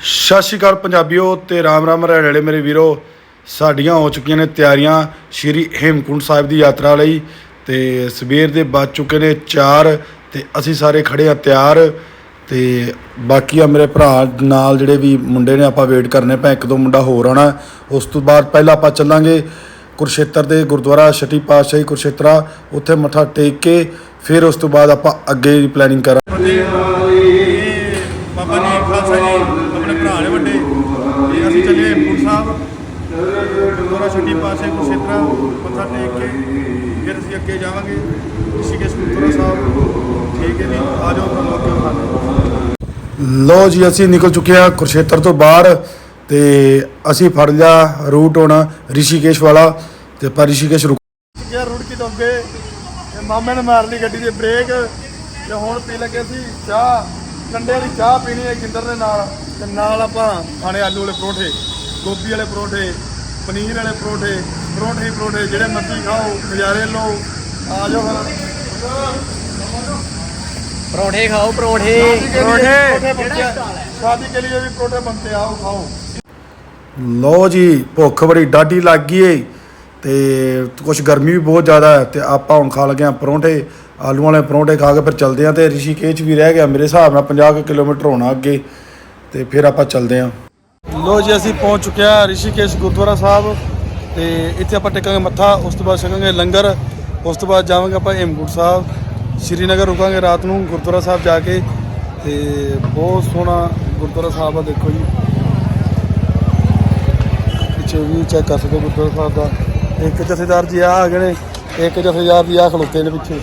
ਸਤਿ ਸ਼੍ਰੀ ਅਕਾਲ ਪੰਜਾਬੀਓ ਤੇ ਰਾਮ ਰਾਮ ਹਰਿਆਣੇ ਮੇਰੇ ਵੀਰੋ। ਸਾਡੀਆਂ ਹੋ ਚੁੱਕੀਆਂ ਨੇ ਤਿਆਰੀਆਂ ਸ਼੍ਰੀ ਹੇਮਕੁੰਟ ਸਾਹਿਬ ਦੀ ਯਾਤਰਾ ਲਈ ਤੇ ਸਵੇਰ ਦੇ ਵੱਜ ਚੁੱਕੇ ਨੇ 4 ਤੇ ਅਸੀਂ ਸਾਰੇ ਖੜੇ ਆ ਤਿਆਰ ਤੇ ਬਾਕੀ ਆ ਮੇਰੇ ਭਰਾ ਨਾਲ ਜਿਹੜੇ ਵੀ ਮੁੰਡੇ ਨੇ ਆਪਾਂ ਵੇਟ ਕਰਨੇ ਪਏ ਇੱਕ ਦੋ ਮੁੰਡਾ ਹੋਰ ਆਉਣਾ। ਉਸ ਤੋਂ ਬਾਅਦ ਪਹਿਲਾਂ ਆਪਾਂ ਚੱਲਾਂਗੇ ਕੁਰਸ਼ੇਤਰ ਦੇ ਗੁਰਦੁਆਰਾ ਛਟੀ ਪਾਤਸ਼ਾਹੀ ਕੁਰਸ਼ੇਤਰਾ, ਉੱਥੇ ਮੱਥਾ ਟੇਕ ਕੇ ਫਿਰ ਉਸ ਤੋਂ ਬਾਅਦ ਆਪਾਂ ਅੱਗੇ ਦੀ ਪਲੈਨਿੰਗ ਕਰਾਂਗੇ। ਬਾਬਾ ਜੀ, ਖਾਲਸਾ ਜੀ ਆਪਣੇ ਭਰਾ ਨੇ ਵੱਡੇ ਤੇ ਅਸੀਂ ਚੱਲੇ ਹੇਮਕੁੰਟ ਸਾਹਿਬ ਗੁਰਦੁਆਰਾ ਛੱਡੀ ਪਾਸੇ ਕੁਸ਼ੇਤਰਾ ਮੱਥਾ ਟੇਕ ਕੇ ਫਿਰ ਅਸੀਂ ਅੱਗੇ ਜਾਵਾਂਗੇ। ਰਿਸ਼ੀਕੇਸ਼ ਗੁਰਦੁਆਰਾ ਸਾਹਿਬ ਠੀਕ ਹੈ ਜੀ ਆ ਜਾਓ ਤੁਹਾਨੂੰ ਅੱਗੇ ਲੋ ਜੀ ਅਸੀਂ ਨਿਕਲ ਚੁੱਕੇ ਹਾਂ ਕੁਰਸ਼ੇਤਰ ਤੋਂ ਬਾਹਰ ਤੇ ਅਸੀਂ ਫੜ ਲਿਆ ਰੂਟ ਹੁਣ ਰਿਸ਼ੀਕੇਸ਼ ਵਾਲਾ ਤੇ ਆਪਾਂ ਰਿਸ਼ੀਕੇਸ਼ ਰੁਕ ਗਿਆ ਤੋਂ ਅੱਗੇ। ਤੇ ਮਾਮੇ ਨੇ ਮਾਰ ਲਈ ਗੱਡੀ ਦੇ ਬ੍ਰੇਕ ਤੇ ਹੁਣ ਪੀ ਲੱਗੇ ਸੀ ਚਾਹ। ਕੰਡੇ ਵਾਲੀ ਚਾਹ ਪੀਣੀ ਹੈ ਗਿੰਦਰ ਦੇ ਨਾਲ। ਤੇ ਨਾਲ ਆਪਾਂ ਖਾਣੇ ਆਲੂ ਵਾਲੇ ਪਰੌਂਠੇ ਗੋਭੀ ਵਾਲੇ ਪਰੌਂਠੇ। ਪਨੀਰ ਵਾਲੇ ਪਰੋਠੇ ਪਰੋਠੇ ਹੀ ਜਿਹੜੇ ਮਰਜ਼ੀ ਖਾਓ ਨਜ਼ਾਰੇ ਲਓ ਆ ਜਾਓ ਪਰੌਂਠੇ ਖਾਓ ਪਰੌਂਠੇ। ਪਰੌਂਠੇ। ਸ਼ਾਦੀ ਕੇ ਲਈ ਵੀ ਪਰੌਂਠੇ ਬੰਤੇ ਆਓ ਖਾਓ। ਲੋ ਜੀ ਭੁੱਖ ਬੜੀ ਡਾਢੀ ਲੱਗ ਗਈ ਏ ਤੇ ਕੁਛ ਗਰਮੀ ਵੀ ਬਹੁਤ ਜ਼ਿਆਦਾ ਹੈ ਤੇ ਆਪਾਂ ਹੁਣ ਖਾ ਲਗੇ ਆ ਪਰੌਂਠੇ। ਆਲੂ ਵਾਲੇ ਪਰੌਂਠੇ ਖਾ ਕੇ ਫਿਰ ਚਲਦੇ ਆ ਤੇ ਰਿਸ਼ੀਕੇਸ਼ ਵੀ ਰਹਿ ਗਿਆ ਮੇਰੇ ਹਿਸਾਬ ਨਾਲ 50 ਕਿਲੋਮੀਟਰ ਹੋਣਾ ਅੱਗੇ ਤੇ ਫਿਰ ਆਪਾਂ ਚਲਦੇ ਆ ਲੋ ਜੀ, ਅਸੀਂ ਪਹੁੰਚ ਚੁੱਕਿਆ ਰਿਸ਼ੀਕੇਸ਼ ਗੁਰਦੁਆਰਾ ਸਾਹਿਬ ਤੇ ਇੱਥੇ ਆਪਾਂ ਟੇਕਾਂਗੇ ਮੱਥਾ, ਉਸ ਤੋਂ ਬਾਅਦ ਛਕਾਂਗੇ ਲੰਗਰ, ਉਸ ਤੋਂ ਬਾਅਦ ਜਾਵਾਂਗੇ ਆਪਾਂ ਹੇਮਕੁੰਟ ਸਾਹਿਬ, ਸ਼੍ਰੀਨਗਰ ਰੁਕਾਂਗੇ ਰਾਤ ਨੂੰ ਗੁਰਦੁਆਰਾ ਸਾਹਿਬ ਜਾ ਕੇ ਤੇ ਬਹੁਤ ਸੋਹਣਾ ਗੁਰਦੁਆਰਾ ਸਾਹਿਬ ਆ, ਦੇਖੋ ਜੀ। ਪਿੱਛੇ ਵੀ ਚੈੱਕ ਕਰ ਸਕਦੇ ਗੁਰਦੁਆਰਾ ਸਾਹਿਬ ਦਾ। ਇੱਕ ਜਥੇਦਾਰ ਜੀ ਆ ਆ ਗਏ ਨੇ। ਇੱਕ ਜਥੇਦਾਰ ਜੀ ਆ ਖਲੋਤੇ ਨੇ ਪਿੱਛੇ।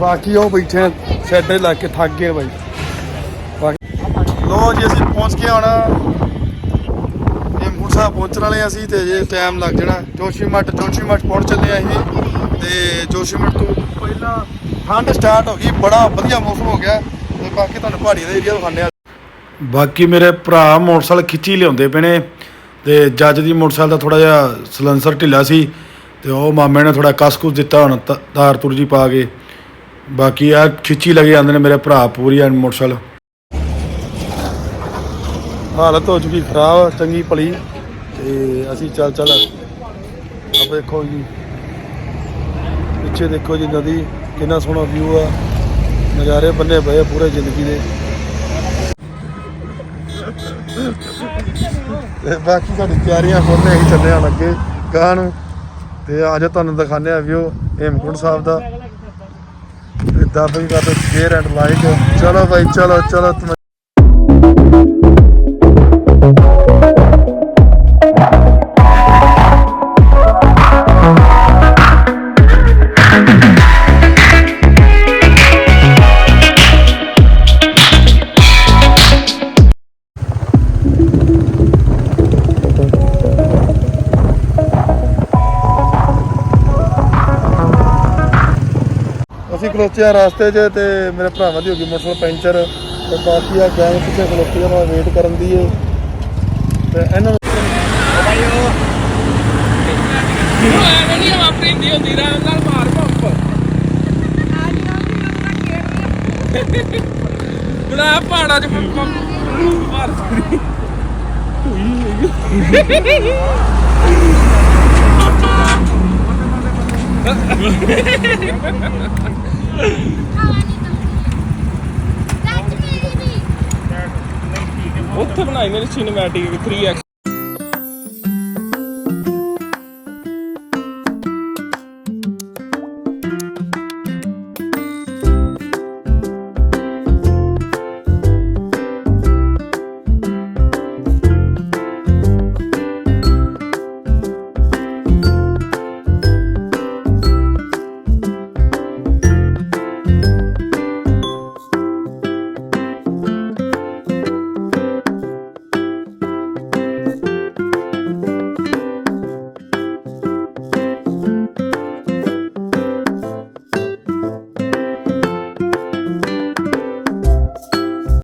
ਬਾਕੀ ਉਹ ਬੈਠੇ ਸ਼ੈੱਡੇ ਲਾ ਕੇ ਥੱਕ ਗਏ ਬਾਈ। ਬਾਕੀ ਲੋ ਜੀ, ਅਸੀਂ ਪਹੁੰਚ ਕੇ ਹੁਣ ਸਾਹਿਬ ਪਹੁੰਚਣ ਵਾਲੇ ਅਸੀਂ ਤੇ ਜੇ ਟਾਈਮ ਲੱਗ ਜਾਣਾ। ਜੋਸ਼ੀਮਠ ਜੋਸ਼ੀਮਠ ਪਹੁੰਚ ਚੱਲੇ ਆ ਅਸੀਂ ਤੇ ਜੋਸ਼ੀਮਠ ਤੋਂ ਪਹਿਲਾਂ ਠੰਡ ਸਟਾਰਟ ਹੋ ਗਈ ਬੜਾ ਵਧੀਆ ਮੌਸਮ ਹੋ ਗਿਆ ਤੇ ਬਾਕੀ ਤੁਹਾਨੂੰ ਪਹਾੜੀ ਦਾ ਏਰੀਆ ਦਿਖਾਉਂਦੇ ਆ। ਬਾਕੀ ਮੇਰੇ ਭਰਾ ਮੋਟਰਸਾਈਕਲ ਖਿੱਚੀ ਲਿਆਉਂਦੇ ਪਏ ਨੇ ਤੇ ਜੱਜ ਦੀ ਮੋਟਰਸਾਈਕਲ ਦਾ ਥੋੜਾ ਜਿਹਾ ਸਲੈਂਸਰ ਢਿੱਲਾ ਸੀ ਤੇ ਉਹ ਮਾਮੇ ਨੇ ਥੋੜਾ ਕਸ-ਕੁਸ ਦਿੱਤਾ ਹੁਣ ਤਾਰ ਤੁਰ ਜੀ ਪਾ ਕੇ। ਬਾਕੀ ਆ ਖਿੱਚੀ ਲੱਗੇ ਜਾਂਦੇ ਨੇ ਮੇਰੇ ਭਰਾ ਪੂਰੀ ਐਨ ਮੋਟਰਸਾਈਕਲ। ਹਾਲਤ ਹੋ ਚੁੱਕੀ ਖਰਾਬ ਚੰਗੀ ਭਲੀ। ਤੇ ਅਸੀਂ ਚੱਲ ਚੱਲ ਆ ਦੇਖੋ ਜੀ। ਪਿੱਛੇ ਦੇਖੋ ਜੀ ਨਦੀ, ਕਿੰਨਾ ਸੋਹਣਾ ਵਿਊ ਆ। ਨਜ਼ਾਰੇ ਬੰਨੇ ਪਏ ਪੂਰੇ ਜ਼ਿੰਦਗੀ ਦੇ। ਤੇ ਬਾਕੀ ਤੁਹਾਡੀ ਤਿਆਰੀਆਂ ਹੋਣੇ ਹੀ ਚੱਲੇ ਹਾਂ ਅੱਗੇ ਗਾਂ ਨੂੰ। ਤੇ ਅੱਜ ਤੁਹਾਨੂੰ ਦਿਖਾਉਂਦੇ ਆ ਵਿਊ ਹੇਮਕੁੰਟ ਸਾਹਿਬ ਦਾ। ਤੇ ਦੱਬ ਵੀ ਕਰ ਦਿਓ ਸ਼ੇਅਰ ਐਂਡ ਲਾਈਕ ਚਲੋ ਭਾਈ ਚਲੋ ਚਲੋ। ਅਸੀਂ ਖਲੋਤੇ ਆ ਰਸਤੇ 'ਚ ਤੇ ਮੇਰੇ ਭਰਾਵਾਂ ਦੀ ਹੋ ਗਈ ਮੋਟਰਸਾਈਕਲ ਪੈਂਚਰ ਤੇ ਬਾਕੀ ਆ ਗੈਂਗ ਪਿੱਛੇ ਖਲੋਤੀ ਆ ਮੈਂ ਵੇਟ ਕਰਨ ਦੀ ਏ। ਤੇ ਇਹਨਾਂ ਨੂੰ ਐਵੇਂ ਨਹੀਂ ਹਵਾ ਪ੍ਰਿੰਦੀ ਹੁੰਦੀ ਰਹਿ ਨਾਲ ਮਾਰ ਪੰਪ ਬਣਾ ਪਹਾੜਾਂ ਚ ਪੰਪ ਮਾਰ ਸਕਦੀ। ਉੱਥੇ ਬਣਾਈ ਮੇਰੀ ਸਿਨੇਮੈਟਿਕ 3x